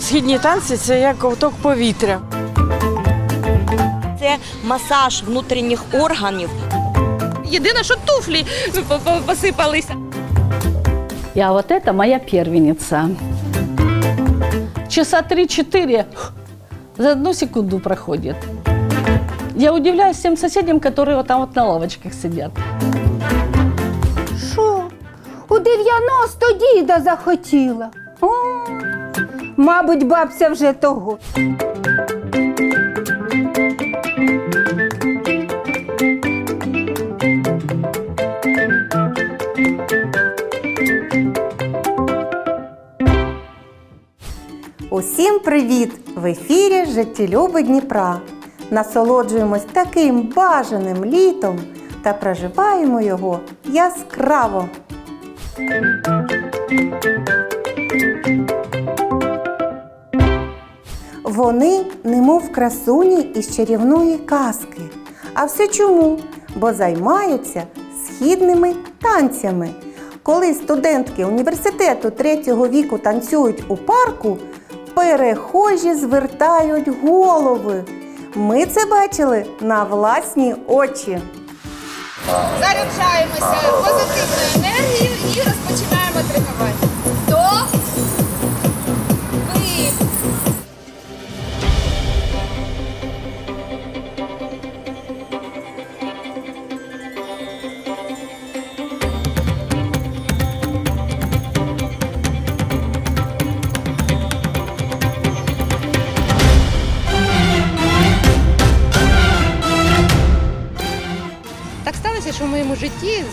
Східні танці це як ковток повітря. Це масаж внутрішніх органів. Єдине, що туфлі по- посипалися. А вот это моя первенница. Часа 3-4 за одну секунду проходит. Я удивляюсь тем соседям, которые вот там вот на лавочках сидят. Що? У 90 діда захотіла. О, мабуть, бабця вже того. Усім привіт! В ефірі Життєлюби Дніпра. Насолоджуємось таким бажаним літом та проживаємо його яскраво. Вони немов красуні із чарівної казки. А все чому? Бо займаються східними танцями. Коли студентки університету третього віку танцюють у парку, перехожі звертають голови. Ми це бачили на власні очі. заряджаємося позитивною енергією і розпочинаємо тренування.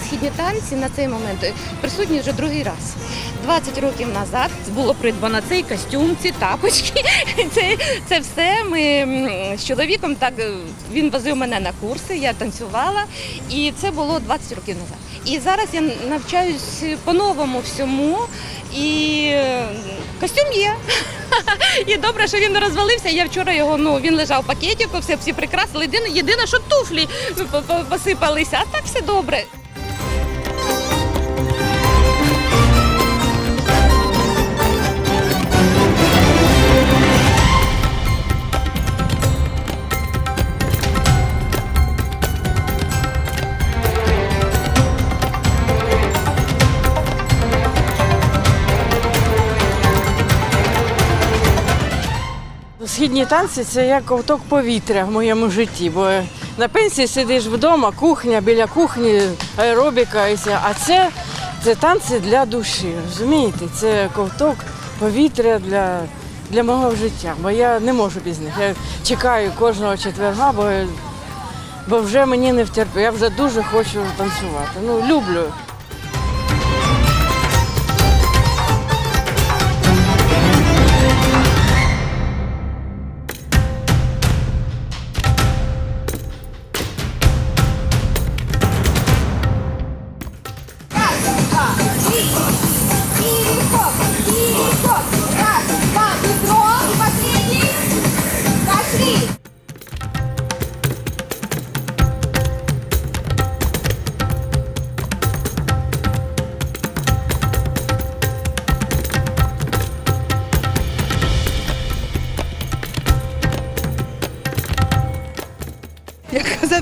Східні танці на цей момент е, присутні вже другий раз. 20 років назад було придбано цей костюм, ці тапочки. Це, це все. Ми з чоловіком так е, він возив мене на курси, я танцювала, і це було 20 років назад. І зараз я навчаюсь по-новому всьому. І е, костюм є. І добре, що він розвалився. Я вчора його, ну він лежав в пакетику, все всі прикрасили. Єдине, що туфлі по- посипалися, а так все добре. Східні танці це як ковток повітря в моєму житті. Бо на пенсії сидиш вдома, кухня, біля кухні, аеробіка, а це, це танці для душі. Розумієте? Це ковток повітря для, для мого життя. Бо я не можу без них. Я чекаю кожного четверга, бо, бо вже мені не втерпи. Я вже дуже хочу танцювати. Ну, люблю.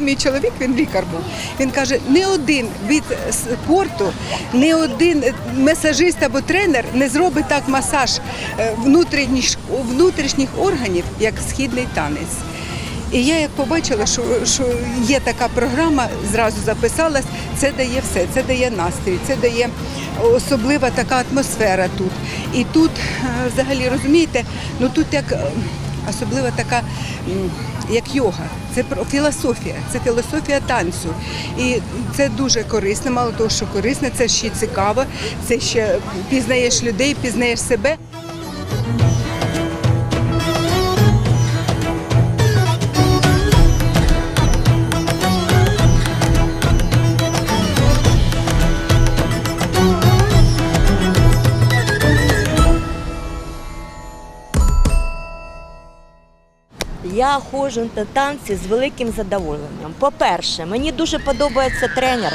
Мій чоловік, він лікар був. Він каже, не один від спорту, не один масажист або тренер не зробить так масаж е, внутрішніх, внутрішніх органів, як східний танець. І я як побачила, що, що є така програма, зразу записалась, це дає все, це дає настрій, це дає особлива така атмосфера тут. І тут, е, взагалі, розумієте, ну тут як е, особлива така, як йога. Це про філософія, це філософія танцю. І це дуже корисно, мало того, що корисно, це ще цікаво, це ще пізнаєш людей, пізнаєш себе. Я ходжу на танці з великим задоволенням. По-перше, мені дуже подобається тренер,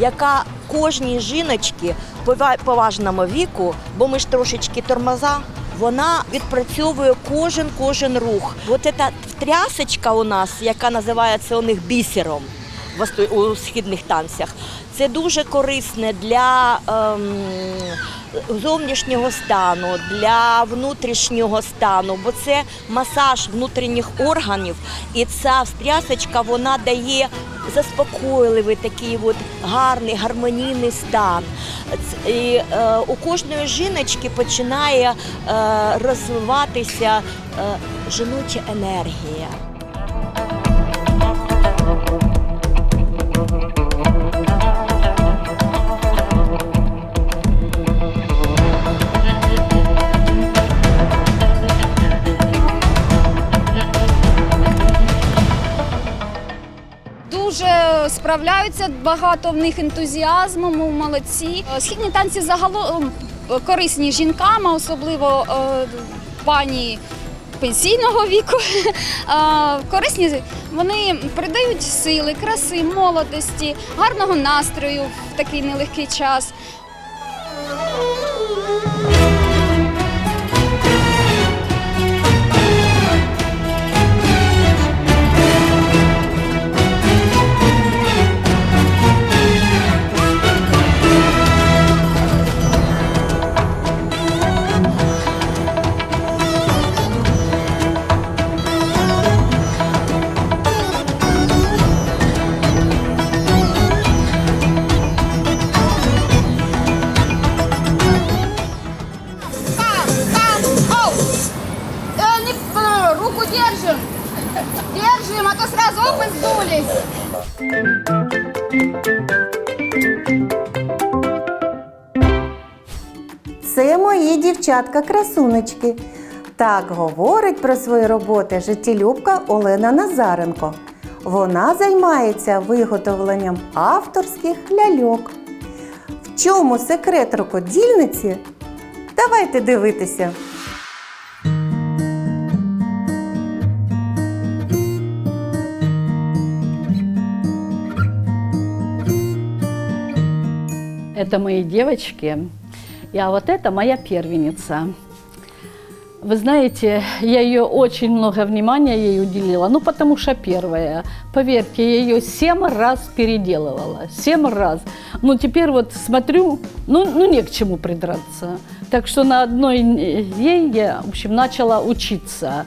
яка кожній жіночці поважному віку, бо ми ж трошечки тормоза вона відпрацьовує кожен кожен рух. От ця трясочка у нас, яка називається у них бісером у східних танцях, це дуже корисне для ем, зовнішнього стану, для внутрішнього стану, бо це масаж внутрішніх органів, і ця встрясочка вона дає заспокійливий такий от гарний гармонійний стан. І, е, у кожної жіночки починає е, розвиватися е, жіноча енергія. Справляються, багато в них ентузіазму, молодці. Е, Східні танці загалом е, корисні жінкам, особливо е, пані пенсійного віку. Корисні вони придають сили, краси, молодості, гарного настрою в такий нелегкий час. Держим, а то сразу оп и сдулись! Це мої дівчатка-красунечки. Так говорить про свої роботи життєлюбка Олена Назаренко. Вона займається виготовленням авторських ляльок. В чому секрет рукодільниці? Давайте дивитися. Это мои девочки. И, а вот это моя первенница. Вы знаете, я ее очень много внимания ей уделила, ну потому что первая. Поверьте, я ее семь раз переделывала, семь раз. Ну теперь вот смотрю, ну, ну не к чему придраться. Так что на одной ей я, в общем, начала учиться,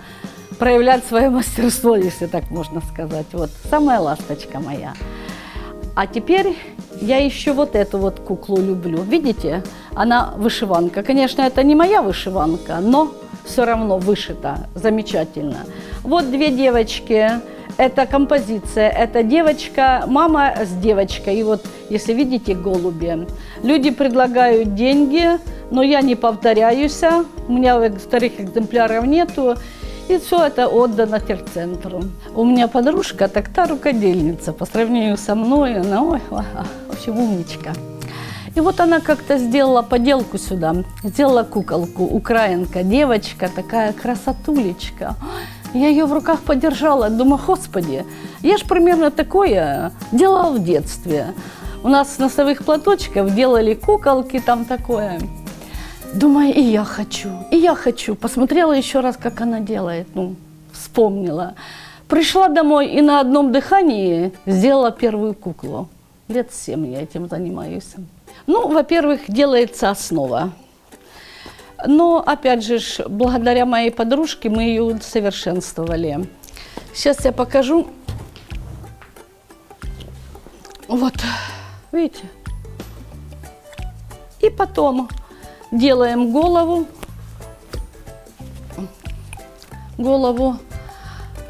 проявлять свое мастерство, если так можно сказать. Вот самая ласточка моя. А теперь я еще вот эту вот куклу люблю. Видите, она вышиванка. Конечно, это не моя вышиванка, но все равно вышита замечательно. Вот две девочки. Это композиция. Это девочка, мама с девочкой. И вот, если видите, голуби. Люди предлагают деньги, но я не повторяюсь. У меня вторых экземпляров нету. И все это отдано терцентру. У меня подружка, так та рукодельница. По сравнению со мной, она, ой, в общем, умничка. И вот она как-то сделала поделку сюда, сделала куколку, украинка, девочка, такая красотулечка. Я ее в руках подержала, думаю, господи, я ж примерно такое делала в детстве. У нас с носовых платочков делали куколки, там такое. Думаю, и я хочу, и я хочу. Посмотрела еще раз, как она делает, ну, вспомнила. Пришла домой и на одном дыхании сделала первую куклу. Лет семь я этим занимаюсь. Ну, во-первых, делается основа. Но, опять же, благодаря моей подружке мы ее совершенствовали. Сейчас я покажу. Вот, видите? И потом делаем голову. Голову.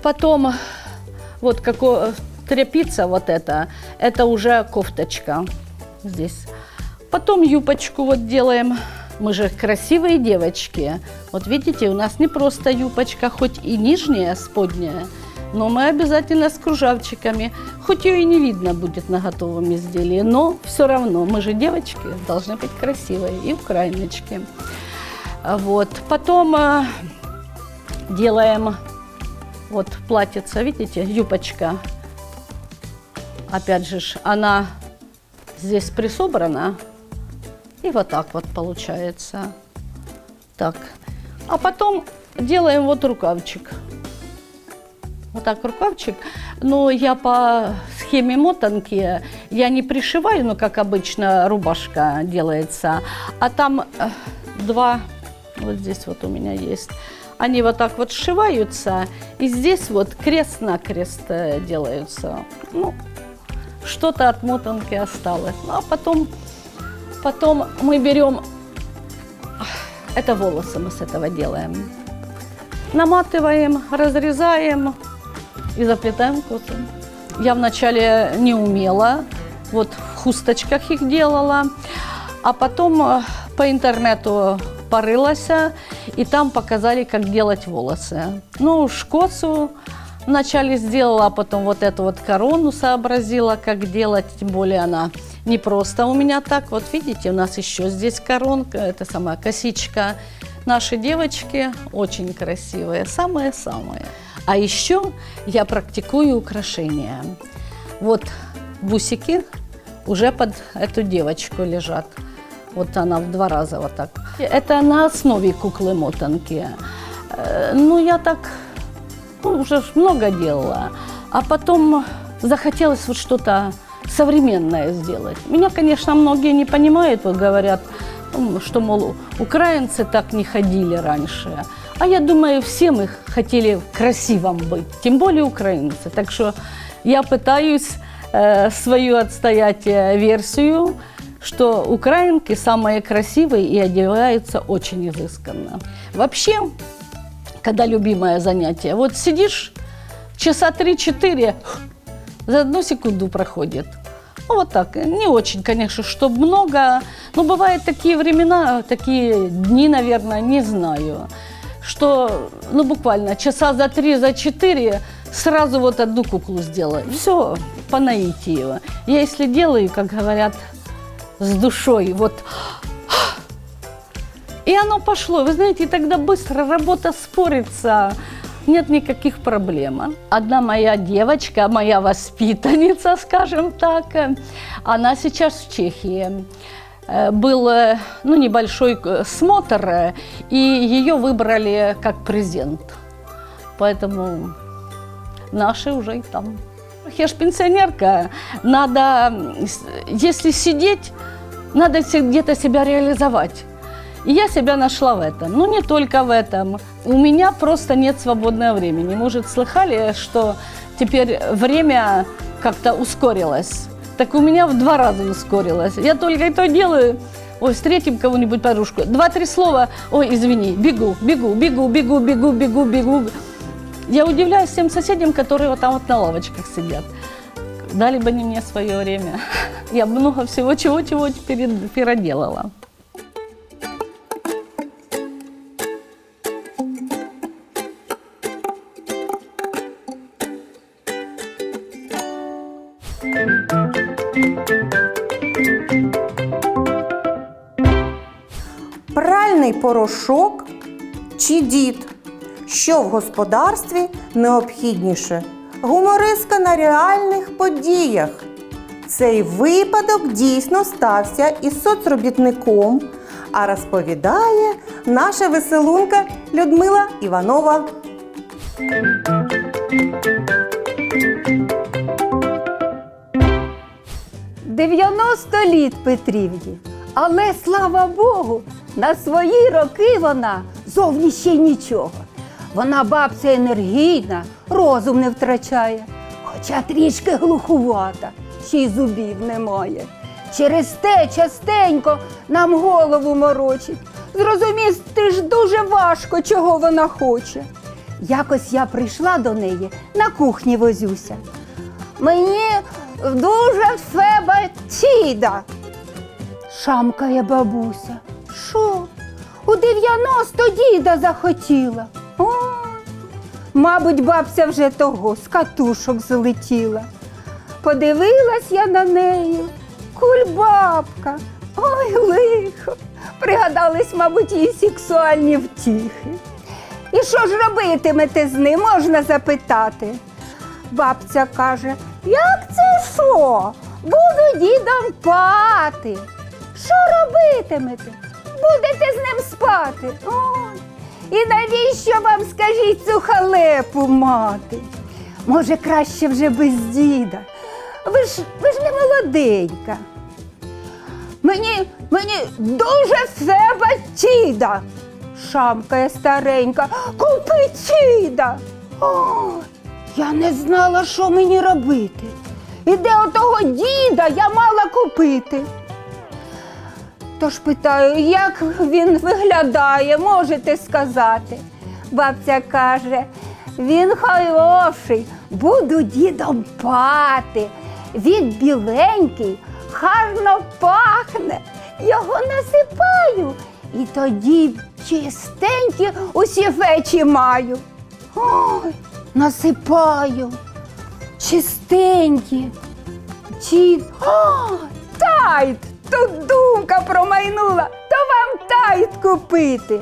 Потом вот какое тряпица вот это, это уже кофточка здесь. Потом юбочку вот делаем. Мы же красивые девочки. Вот видите, у нас не просто юбочка, хоть и нижняя, сподняя, но мы обязательно с кружавчиками. Хоть ее и не видно будет на готовом изделии, но все равно мы же девочки, должны быть красивые и украиночки. Вот. Потом э, делаем вот платьице, видите, юбочка. Опять же, она здесь присобрана. И вот так вот получается. Так. А потом делаем вот рукавчик. Вот так рукавчик. Но я по схеме мотанки, я не пришиваю, ну, как обычно рубашка делается, а там э, два, вот здесь вот у меня есть, они вот так вот сшиваются, и здесь вот крест-накрест э, делаются. Ну, что-то от мотанки осталось. Ну, а потом, потом мы берем, это волосы мы с этого делаем. Наматываем, разрезаем и заплетаем косы. Я вначале не умела, вот в хусточках их делала, а потом э, по интернету порылась, и там показали, как делать волосы. Ну, уж косу вначале сделала, а потом вот эту вот корону сообразила, как делать, тем более она не просто у меня так. Вот видите, у нас еще здесь коронка, это сама косичка. Наши девочки очень красивые, самые-самые. А еще я практикую украшения. Вот бусики уже под эту девочку лежат. Вот она в два раза вот так. Это на основе куклы-мотанки. Э, Ну, я так ну, уже много делала. А потом захотелось вот что-то современное сделать. Меня, конечно, многие не понимают, вот говорят, что, мол, украинцы так не ходили раньше. А я думаю, все мы хотели красивым быть, тем более украинцы. Так что я пытаюсь э, свою отстоять версию, что украинки самые красивые и одеваются очень изысканно. Вообще, когда любимое занятие, вот сидишь часа 3-4, за одну секунду проходит. Ну, вот так. Не очень, конечно, чтобы много. Но бывают такие времена, такие дни, наверное, не знаю, что, ну, буквально часа за три, за четыре сразу вот одну куклу сделаю. Все по наитию. Я если делаю, как говорят, с душой, вот и оно пошло. Вы знаете, тогда быстро работа спорится, нет никаких проблем. Одна моя девочка, моя воспитанница, скажем так, она сейчас в Чехии. Э, Был э, ну, небольшой э, смотр, и ее выбрали как презент. Поэтому наши уже и там. Я ж пенсионерка, надо, если сидеть, надо где-то себя реализовать. И я себя нашла в этом. Ну, не только в этом. У меня просто нет свободного времени. Может, слыхали, что теперь время как-то ускорилось? Так у меня в два раза ускорилось. Я только это делаю. Ой, встретим кого-нибудь подружку. Два-три слова. Ой, извини, бегу, бегу, бегу, бегу, бегу, бегу, бегу. Я удивляюсь всем соседям, которые вот там вот на лавочках сидят. Дали бы они мне свое время. Я много всего чего-чего переделала. Порошок чи дід? Що в господарстві необхідніше? Гумористка на реальних подіях. Цей випадок дійсно стався із соцробітником, а розповідає наша веселунка Людмила Іванова. – 90 літ Петрівні. Але слава Богу, на свої роки вона зовні ще нічого. Вона бабця енергійна, розум не втрачає, хоча трішки глухувата, ще й зубів немає. Через те частенько нам голову морочить. Зрозуміти ж дуже важко, чого вона хоче. Якось я прийшла до неї, на кухні возюся. Мені дуже все батіда. Шамкає бабуся. Що? У 90 діда захотіла. О, мабуть, бабця вже того з катушок злетіла. Подивилась я на неї. Кульбабка. Ой, лихо. Пригадались, мабуть, її сексуальні втіхи. І що ж робитимете з ним, можна запитати. Бабця каже, як це що? Буду дідом пати. Що робитимете? Будете з ним спати. Ой. І навіщо вам скажіть цю халепу мати? Може, краще вже без діда. Ви ж ви ж не молоденька. Мені, мені дуже все батіда. Шамкає старенька, купи чіда. Ой, я не знала, що мені робити. І де отого діда я мала купити. Тож питаю, як він виглядає, можете сказати. Бабця каже, він хороший, буду дідом пати. Він біленький, гарно пахне. Його насипаю, і тоді чистенькі усі вечі маю. Ой, насипаю, чистенькі. Дід, о, тайт! Тут думка промайнула, то вам тайт купити.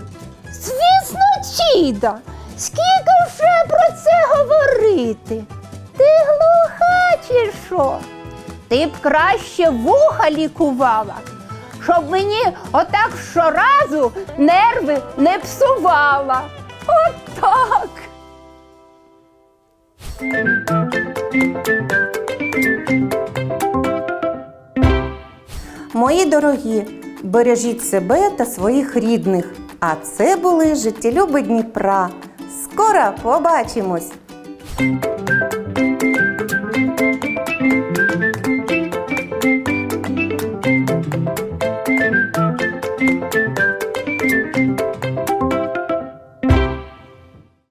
Звісно, чіда. Скільки вже про це говорити? Ти глуха чи що? Ти б краще вуха лікувала, щоб мені отак щоразу нерви не псувала. Отак. Мої дорогі, бережіть себе та своїх рідних. А це були життєлюби Дніпра. Скоро побачимось!